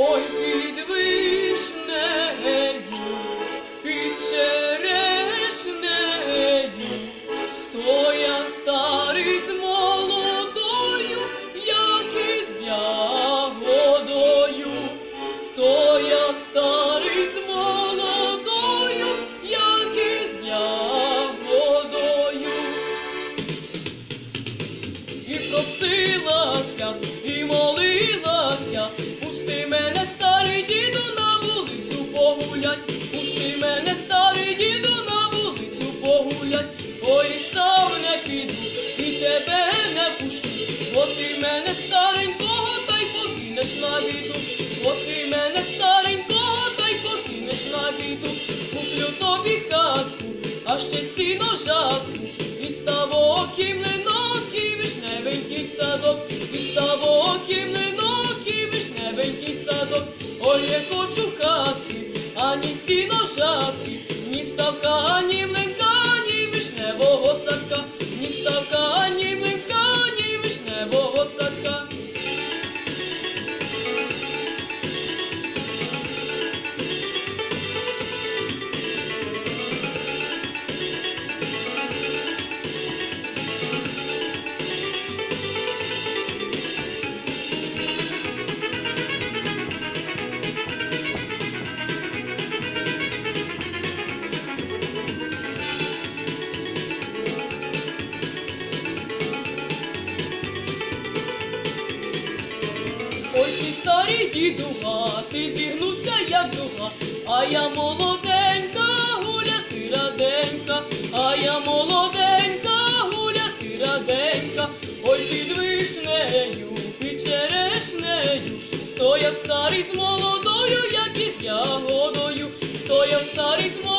Ой, під вишнею, під черешнею, стояв старий з ягодою, стояв старий з молодою, як із ягодою. І просилася, і молилася, погулять, пусти мене, старий діду, на вулицю погулять, ой сам не піду, і тебе не пущу, бо ти мене старенького, та й покинеш на біду, бо ти мене старенького, та й покинеш на біду, куплю тобі хатку, а ще сіно жатку, і ставок і млинок, і вишневенький садок, і ставок і млинок, і вишневенький садок. Ой, не хочу хатки, ані сіно жатки, ні ставка, ні млинка, ні вишневого садка, ні ставка, ні млинка, ні вишневого садка. Ой, ти старий дідуга, ти зігнувся, як дуга, а я молоденька, гуляти раденька, а я молоденька, гуляти раденька, ой під вишнею, під черешнею, стояв старий з молодою, як із ягодою, стояв старий з молодою,